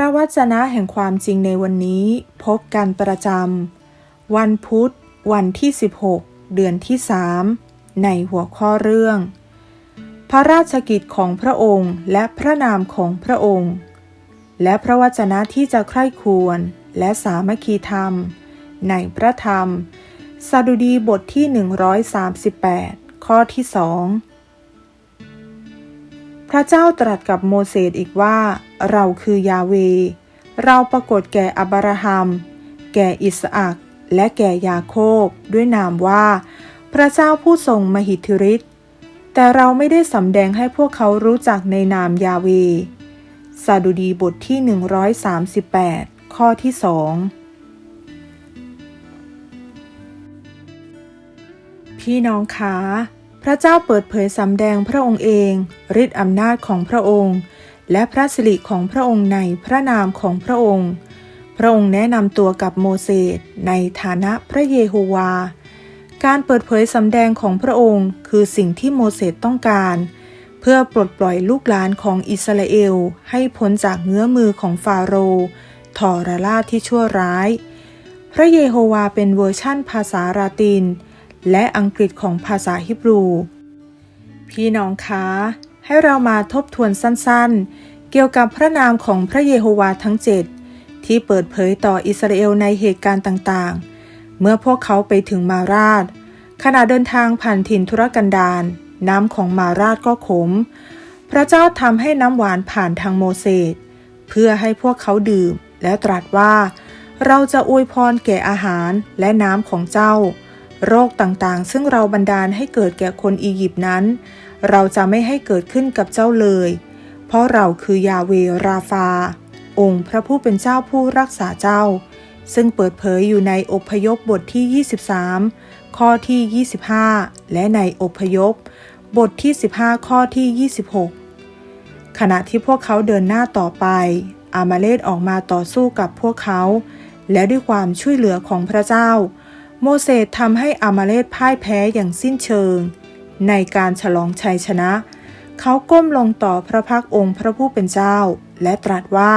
พระวจนะแห่งความจริงในวันนี้ พบกันประจำวันพุธ วันที่ 16 เดือนที่3ในหัวข้อเรื่อง พระราชกิจของพระองค์และพระนามของพระองค์ และพระวจนะที่จะใคร่ควรและสามัคคีธรรม ในพระธรรม สดุดีบทที่ 138 ข้อที่สองพระเจ้าตรัสกับโมเสสอีกว่า เราคือยาเว เราปรากฏแก่อับราฮัม แก่อิสอักและแก่ยาโคบด้วยนามว่า พระเจ้าผู้ทรงมหิทธิฤทธิ์แต่เราไม่ได้สำแดงให้พวกเขารู้จักในนามยาเวสดุดีบทที่ 138 ข้อที่สองพี่น้องคะพระเจ้าเปิดเผยสำแดงพระองค์เองฤทธิอำนาจของพระองค์ และพระสิริของพระองค์ในพระนามของพระองค์ พระองค์แนะนำตัวกับโมเสสในฐานะพระเยโฮวา การเปิดเผยสำแดงของพระองค์คือสิ่งที่โมเสสต้องการ เพื่อปลดปล่อยลูกหลานของอิสราเอลให้พ้นจากเงื้อมือของฟาโรห์ทอราลาที่ชั่วร้าย พระเยโฮวาเป็นเวอร์ชั่นภาษาลาติน และอังกฤษของภาษาฮิบรู พี่น้องคะ ให้เรามาทบทวนสั้นๆ เกี่ยวกับพระนามของพระเยโฮวาทั้งเจ็ดที่เปิดเผยต่ออิสราเอลในเหตุการณ์ต่างๆ เมื่อพวกเขาไปถึงมาราดขณะเดินทางผ่านถิ่นทุรกันดารน้ำของมาราดก็ขม พระเจ้าทำให้น้ำหวานผ่านทางโมเสสเพื่อให้พวกเขาดื่ม และตรัสว่า เราจะอวยพรแก่อาหารและน้ำของเจ้า โรคต่างๆ ซึ่งเราบันดาลให้เกิดแก่คนอียิปต์นั้น เราจะไม่ให้เกิดขึ้นกับเจ้าเลย เพราะเราคือยาเวราฟา องค์พระผู้เป็นเจ้าผู้รักษาเจ้า ซึ่งเปิดเผยอยู่ในอพยพบทที่ 23 ข้อที่ 25 และในอพยพ บทที่ 15 ข้อที่ 26 ขณะที่พวกเขาเดินหน้าต่อไป อามาเลตออกมาต่อสู้กับพวกเขา และด้วยความช่วยเหลือของพระเจ้า โมเสสทำให้อามาเลตพ่ายแพ้อย่างสิ้นเชิง ในการฉลองชัยชนะ เขาก้มลงต่อพระพักองค์พระผู้เป็นเจ้า และตรัสว่า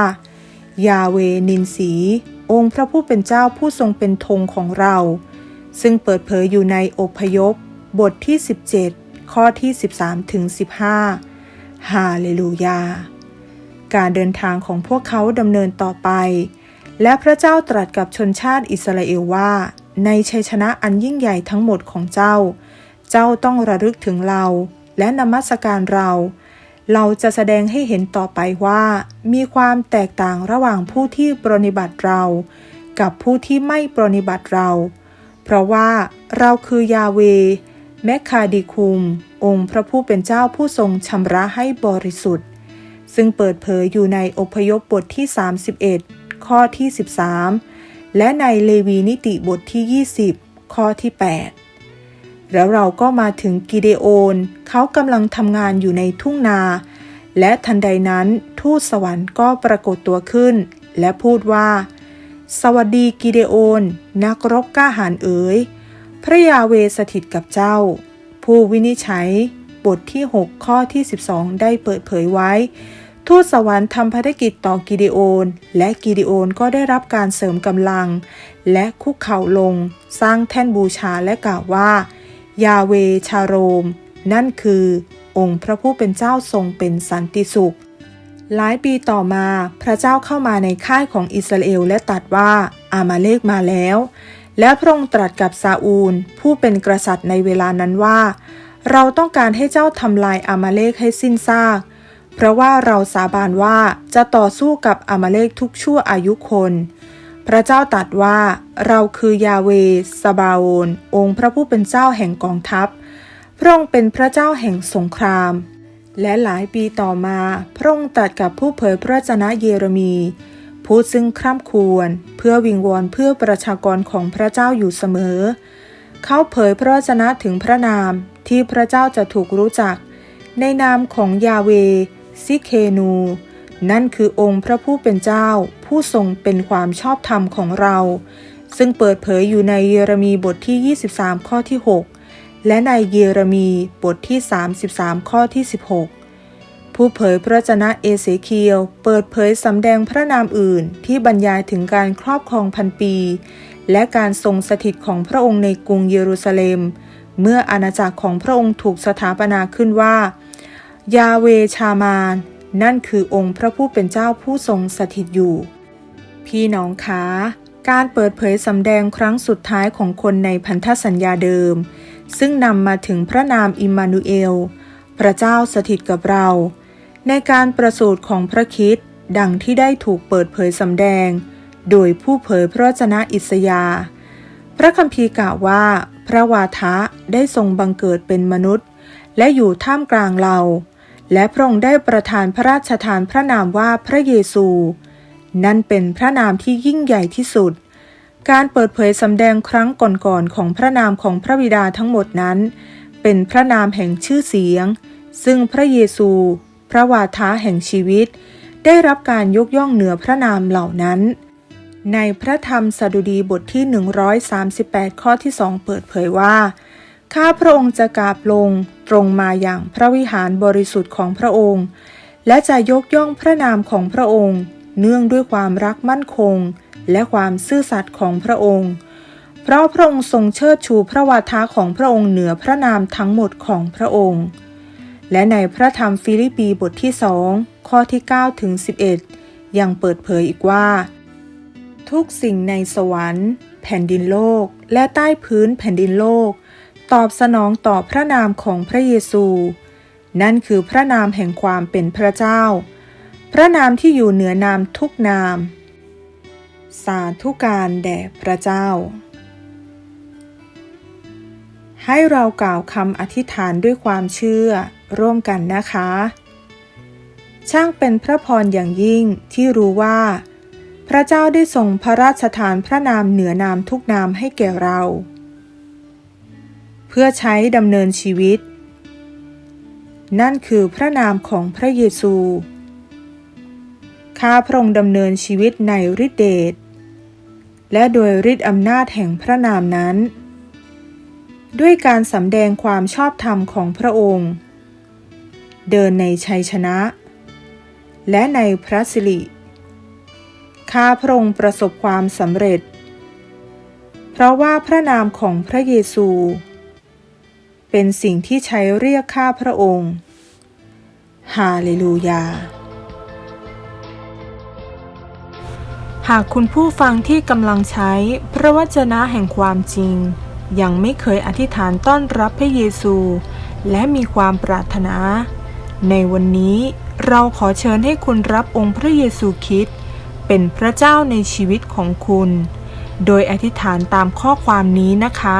ยาเวนินสี องค์พระผู้เป็นเจ้าผู้ทรงเป็นธงของเรา ซึ่งเปิดเผยอยู่ในอพยพ บทที่ 17 ข้อที่ 13 ถึง 15 ฮาเลลูยา การเดินทางของพวกเขาดำเนินต่อไป และพระเจ้าตรัสกับชนชาติอิสราเอลว่า ในชัยชนะอันยิ่งใหญ่ทั้งหมดของเจ้า เจ้าต้องระลึกถึงเราและนมัสการเรา เราจะแสดงให้เห็นต่อไปว่า มีความแตกต่างระหว่างผู้ที่ปรนิบัติเรา กับผู้ที่ไม่ปรนิบัติเรา เพราะว่าเราคือยาเวแมคคาดิคุม องค์พระผู้เป็นเจ้าผู้ทรงชำระให้บริสุทธิ์ ซึ่งเปิดเผยอยู่ในอพยพบทที่ 31 ข้อที่ 13 และในเลวีนิติบทที่ 20 ข้อที่ 8 แล้วเราก็มาถึงกิเดโอน เขากำลังทำงานอยู่ในทุ่งนา และทันใดนั้นทูตสวรรค์ก็ปรากฏตัวขึ้น และพูดว่า สวัสดีกิเดโอน นักรบกล้าหาญเอ๋ย พระยาเวสถิตกับเจ้า ผู้วินิจฉัย บทที่ 6 ข้อที่ 12 ได้เปิดเผยไว้ ทูตสวรรค์ทำภารกิจต่อกิเดโอน และกิเดโอนก็ได้รับการเสริมกำลัง และคุกเข่าลง สร้างแท่นบูชาและกล่าวว่า ยาเวชาโรม นั่นคือ องค์พระผู้เป็นเจ้าทรงเป็นสันติสุข หลายปีต่อมาพระเจ้าเข้ามาในค่ายของอิสราเอลและตรัสว่าอามาเลกมาแล้ว และพระองค์ตรัสกับซาอูล ผู้เป็นกษัตริย์ในเวลานั้นว่า เราต้องการให้เจ้าทำลายอามาเลกให้สิ้นซากเพราะว่าเราสาบานว่าจะต่อสู้กับอามาเลกทุกชั่วอายุคน พระเจ้าตรัสว่า เราคือยาเวสบาโอนองค์พระผู้เป็นเจ้าแห่งกองทัพ พระองค์เป็นพระเจ้าแห่งสงคราม และหลายปีต่อมา พระองค์ตรัสกับผู้เผยพระวจนะเยเรมีผพูดซึ่งคร่ำควรเพื่อวิงวอนเพื่อประชากรของพระเจ้าอยู่เสมอ เขาเผยพระวจนะถึงพระนามที่พระเจ้าจะถูกรู้จัก ในนามของยาเวซิเคนู นั่นคือองค์พระผู้เป็นเจ้า ผู้ทรงเป็นความชอบธรรมของเรา ซึ่งเปิดเผยอยู่ในเยเรมีบทที่ 23 ข้อที่ 6 และในเยเรมีบทที่ 33 ข้อที่ 16 ผู้เผยพระจนะเอเสเคียว เปิดเผยสำแดงพระนามอื่นที่บรรยายถึงการครอบครองพันปี และการทรงสถิตของพระองค์ในกรุงเยรูซาเล็ม เมื่ออาณาจักรของพระองค์ถูกสถาปนาขึ้นว่า ยาเวชามาน นั่นคือองค์พระผู้เป็นเจ้าผู้ทรงสถิตอยู่ พี่น้องคะการเปิดเผยสำแดงครั้งสุดท้ายของคนในพันธสัญญาเดิม ซึ่งนำมาถึงพระนามอิมมานูเอล พระเจ้าสถิตกับเรา ในการประสูติของพระคิดดังที่ได้ถูกเปิดเผยสำแดง โดยผู้เผยพระวจนะอิสยา พระคัมภีร์กล่าวว่า พระวาทะได้ทรงบังเกิดเป็นมนุษย์ และอยู่ท่ามกลางเรา และพระองค์ได้ประทานพระราชทานพระนามว่าพระเยซู นั่นเป็นพระนามที่ยิ่งใหญ่ที่สุด การเปิดเผยสำแดงครั้งก่อนๆของพระนามของพระบิดาทั้งหมดนั้น เป็นพระนามแห่งชื่อเสียง ซึ่งพระเยซู พระวาทะแห่งชีวิต ได้รับการยกย่องเหนือพระนามเหล่านั้น ในพระธรรมสดุดีบทที่ 138 ข้อที่สองเปิดเผยว่า ข้าพระองค์จะกราบลงตรงมาอย่างพระวิหารบริสุทธิ์ของพระองค์ และจะยกย่องพระนามของพระองค์ เนื่องด้วยความรักมั่นคง และความซื่อสัตย์ของพระองค์ เพราะพระองค์ทรงเชิดชูพระวาทะของพระองค์เหนือพระนามทั้งหมดของพระองค์ และในพระธรรมฟิลิปปีบทที่สองข้อที่9ถึง11 ยังเปิดเผยอีกว่า ทุกสิ่งในสวรรค์ แผ่นดินโลก และใต้พื้นแผ่นดินโลก ตอบสนองต่อพระนามของพระเยซู นั่นคือพระนามแห่งความเป็นพระเจ้า พระนามที่อยู่เหนือนามทุกนาม สาธุการแด่พระเจ้า ให้เรากล่าวคำอธิษฐานด้วยความเชื่อร่วมกันนะคะ ช่างเป็นพระพรอย่างยิ่งที่รู้ว่า พระเจ้าได้ทรงพระราชทานพระนามเหนือนามทุกนามให้แก่เรา เพื่อใช้ดำเนินชีวิต นั่นคือพระนามของพระเยซู ข้าพระองค์ดำเนินชีวิตในฤทธิเดช และโดยฤทธิอำนาจแห่งพระนามนั้น ด้วยการสำแดงความชอบธรรมของพระองค์ เดินในชัยชนะ และในพระสิริข้าพระองค์ประสบความสำเร็จ เพราะว่าพระนามของพระเยซู เป็นสิ่งที่ใช้เรียกข้าพระองค์ฮาเลลูยา หากคุณผู้ฟังที่กำลังใช้พระวจนะแห่งความจริง ยังไม่เคยอธิษฐานต้อนรับพระเยซู และมีความปรารถนา ในวันนี้เราขอเชิญให้คุณรับองค์พระเยซูคริสต์เป็นพระเจ้าในชีวิตของคุณ โดยอธิษฐานตามข้อความนี้นะคะ